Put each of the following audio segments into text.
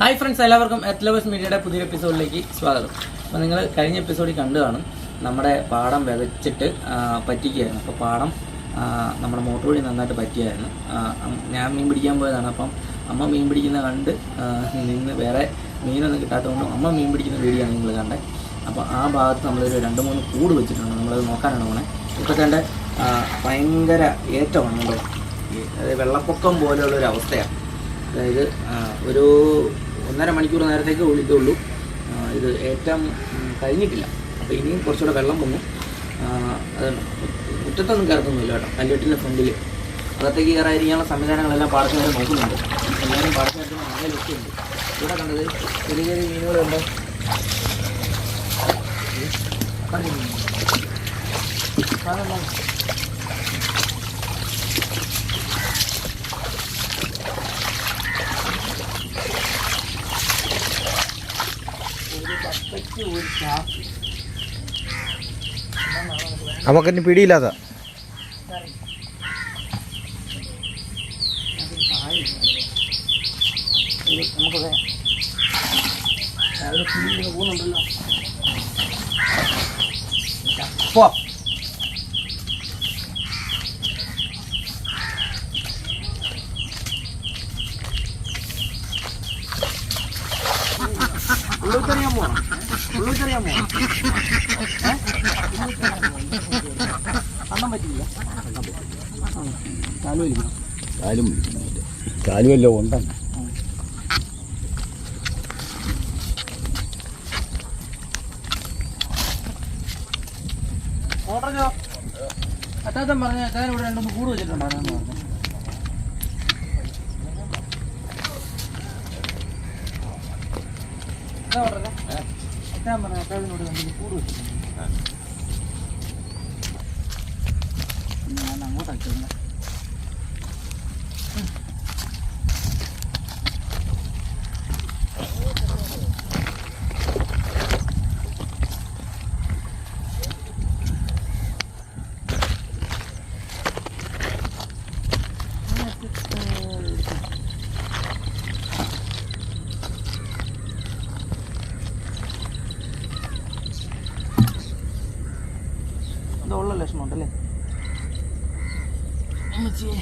Hi friends എല്ലാവർക്കും എത്ലവേഴ്സ് മീഡിയയുടെ പുതിയ എപ്പിസോഡിലേക്ക് സ്വാഗതം. അപ്പോൾ നിങ്ങൾ കഴിഞ്ഞ എപ്പിസോഡിൽ കണ്ടു കാണും നമ്മുടെ പാടം വിതച്ചിട്ട് പറ്റിക്കുകയായിരുന്നു. അപ്പോൾ പാടം നമ്മുടെ മോട്ടോർ വഴി നന്നായിട്ട് പറ്റിയായിരുന്നു. ഞാൻ മീൻ പിടിക്കാൻ പോയതാണ്. അപ്പം അമ്മ മീൻ പിടിക്കുന്ന കണ്ട് നിന്ന് വേറെ മീനൊന്നും കിട്ടാത്തതുകൊണ്ട് അമ്മ മീൻ പിടിക്കുന്ന വീഡിയോ ആണ് നിങ്ങൾ കണ്ടത് അപ്പോൾ ആ ഭാഗത്ത് നമ്മളൊരു രണ്ട് മൂന്ന് കൂട് വെച്ചിട്ടുണ്ട്. നമ്മളത് നോക്കാനാണ് പോണേ. ഇപ്പോൾ കണ്ട ഭയങ്കര ഏറ്റമാണ് അതായത് വെള്ളപ്പൊക്കം പോലെയുള്ള ഒരു അവസ്ഥയാണ്. അതായത് ഒരു ഒന്നര മണിക്കൂർ നേരത്തേക്ക് ഒഴിക്കുള്ളൂ ഇത് ഏറ്റവും കഴിഞ്ഞിട്ടില്ല. അപ്പോൾ ഇനിയും കുറച്ചുകൂടെ വെള്ളം പൊങ്ങും. അത് മുറ്റത്തൊന്നും കയറത്തൊന്നുമില്ല കേട്ടോ. കല്ലുവെട്ടിന്റെ ഫ്രണ്ടിൽ അകത്തേക്ക് കയറാതിരിക്കാനുള്ള സംവിധാനങ്ങളെല്ലാം പാടത്തുകാരെ നോക്കുന്നുണ്ട്. എല്ലാവരും പാടത്തുകാരുടെ നല്ല ലുക്കുണ്ട് ഇവിടെ കണ്ടത് ചെറിയ ചെറിയ മീനുകളുണ്ടോ? കാണുന്നുണ്ടോ? ഒരു കപ്പയ്ക്ക് ഒരു ചാക്ക് നമുക്കിനി പിടിയില്ലാത്ത കറി അതിൽ കായില്ല. ഇത് നമുക്ക് ഇനി രാവിലെ കുഞ്ഞിങ്ങനെ പോകുന്നുണ്ടല്ലോ പോ ഉള്ളിക്കറിയാൻ പോണം ഉള്ളിക്കറിയാൻ പോണം അണ്ണം പറ്റില്ല. കാലു വലിക്കണം കാലും കാലും എല്ലാം ഉണ്ടെന്ന് ഓർഡറോ അത്താത്തൻ പറഞ്ഞ അത്താൻ ഇവിടെ രണ്ടൊന്ന് കൂട് വെച്ചിട്ടുണ്ടായിരുന്നു പറഞ്ഞു. എന്താ ഓർഡറേ. അത്താൻ പറഞ്ഞ അത്താത്തിനോട് രണ്ടൊന്ന് കൂട് വെച്ചിട്ടുണ്ട് ഞാൻ അങ്ങോട്ടാക്കി ഇതുള്ള ലക്ഷണം Thank അമ്മച്ചിയെ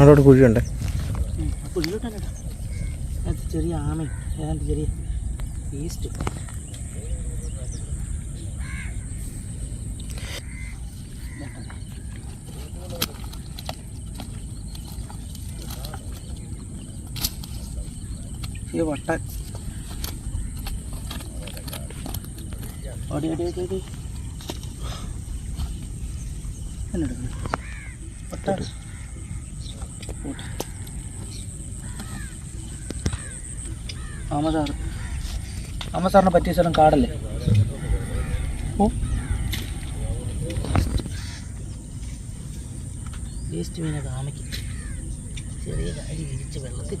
അവിടെ കുഴിയുണ്ട്. അത് ചെറിയ ആമയും ഏതാണ്ട് ചെറിയ വേസ്റ്റ് ഈ വട്ടൻ ഓടി ഓടി ഓടി ഓടി. എന്നെടുക്കുന്നു വട്ടൻ പോട്ടെ. അമസാറ് അമസാറിനെ പറ്റിയ സ്ഥലം കാടല്ലേ? ഓ വേസ്റ്റ് മീനെ താമയ്ക്ക് ചെറിയ കാര്യം ഇരിച്ച് വെള്ളത്തിൽ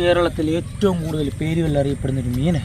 കേരളത്തിൽ ഏറ്റവും കൂടുതൽ പേരുകളിൽ അറിയപ്പെടുന്ന ഒരു മീന്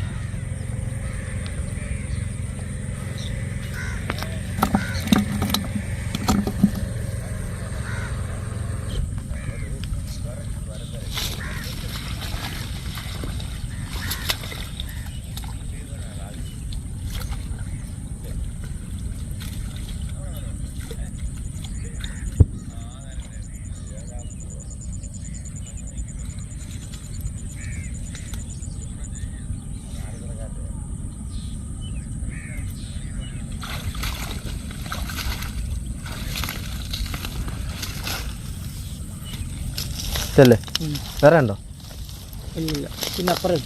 ഇതല്ലേ വേറെ ഉണ്ടോ? ഇല്ലില്ല. പിന്നെ അപ്പുറം.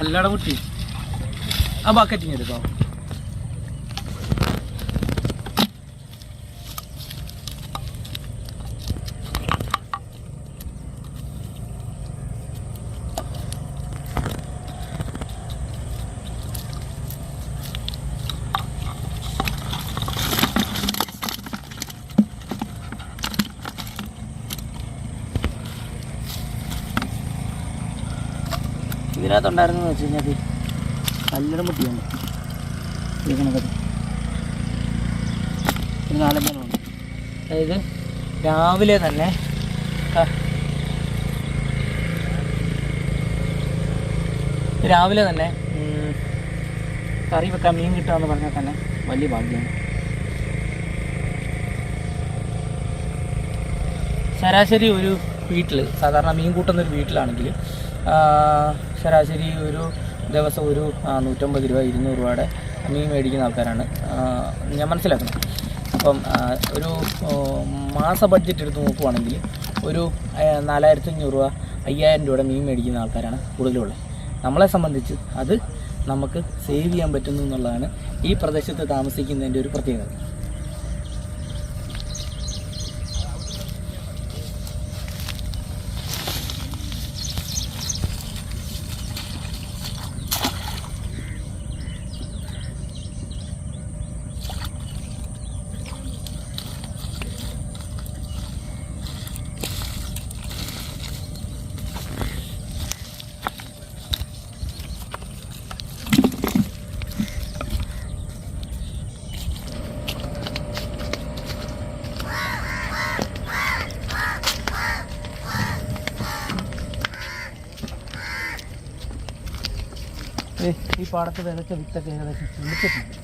അല്ലട കുട്ടി. ആ ബക്കറ്റിങ് എടുക്കാം ഇതിനകത്തുണ്ടായിരുന്നു വെച്ച് കഴിഞ്ഞാൽ കല്ലട പൊട്ടിയാണ് ഇരിക്കണത്. ഒരു നാലെണ്ണമുണ്ട് അതായത് രാവിലെ തന്നെ രാവിലെ തന്നെ കറി വെക്കാൻ മീൻ കിട്ടുക പറഞ്ഞാൽ തന്നെ വലിയ ഭാഗ്യമാണ് ശരാശരി ഒരു വീട്ടിൽ സാധാരണ മീൻ കൂട്ടുന്ന ഒരു വീട്ടിലാണെങ്കിൽ ശരാശരി ഒരു ദിവസം ഒരു നൂറ്റമ്പത് രൂപ ഇരുന്നൂറ് രൂപയുടെ മീൻ മേടിക്കുന്ന ആൾക്കാരാണ്. ഞാൻ മനസ്സിലാക്കുന്നത് അപ്പം ഒരു മാസ ബഡ്ജറ്റ് എടുത്ത് നോക്കുവാണെങ്കിൽ ഒരു നാലായിരത്തി അഞ്ഞൂറ് രൂപ അയ്യായിരം രൂപയുടെ മീൻ മേടിക്കുന്ന ആൾക്കാരാണ് കൂടുതലുള്ളത്. നമ്മളെ സംബന്ധിച്ച് അത് നമുക്ക് സേവ് ചെയ്യാൻ പറ്റുന്നു എന്നുള്ളതാണ് ഈ പ്രദേശത്ത് താമസിക്കുന്നതിന്റെ ഒരു പ്രത്യേകത. ഈ പാടത്ത് വിതച്ച വിത്തൊക്കെ ഏകദേശം ചിന്തിച്ചിട്ടുണ്ട്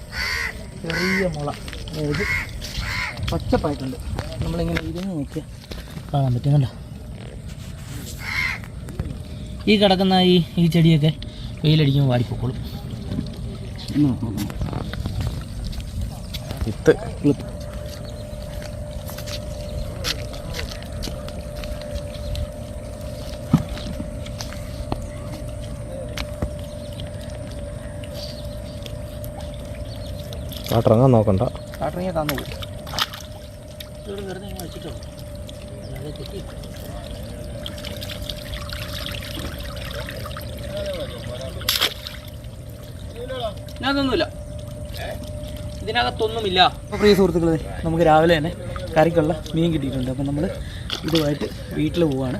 ചെറിയ മുള. അതായത് പച്ചപ്പായിട്ടുണ്ട്. നമ്മളിങ്ങനെ ഇരുന്ന് നോക്കിയാൽ കാണാൻ പറ്റും കണ്ടോ? ഈ കിടക്കുന്ന ഈ ഈ ചെടിയൊക്കെ വെയിലടിക്കുമ്പോൾ വാടിപ്പോക്കോളും. വിത്ത്. കാട്ടിറങ്ങാൻ നോക്കണ്ട. കാട്ടിറങ്ങിയാൽ തന്നു പോകും ഇവിടെ വെറുതെ ഇങ്ങനെ വെച്ചിട്ടോ? അല്ലാതെ തെറ്റി ഇതിനകത്തൊന്നുമില്ല. ഇതിനകത്തൊന്നുമില്ല. അപ്പോൾ പ്രിയ സുഹൃത്തുക്കളെ നമുക്ക് രാവിലെ തന്നെ കറിക്കുള്ള മീൻ കിട്ടിയിട്ടുണ്ട്. അപ്പം നമ്മൾ ഇതുമായിട്ട് വീട്ടിൽ പോവാണ്.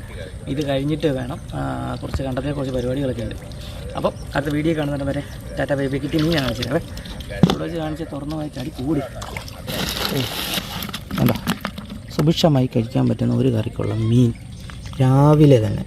ഇത് കഴിഞ്ഞിട്ട് വേണം കുറച്ച് കണ്ടതിനെ കുറച്ച് പരിപാടികളൊക്കെ ഉണ്ട്. അപ്പം അടുത്ത വീഡിയോ കാണുന്നവരെ വരെ ടാറ്റ ബൈ ബൈ കിട്ടി മീൻ കാണിച്ചിട്ടേ ഇവിടെ കാണിച്ച് തുറന്നമായി ചടി കൂടി. സുഭിക്ഷമായി കഴിക്കാൻ പറ്റുന്ന ഒരു കറിക്കുള്ള മീൻ രാവിലെ തന്നെ.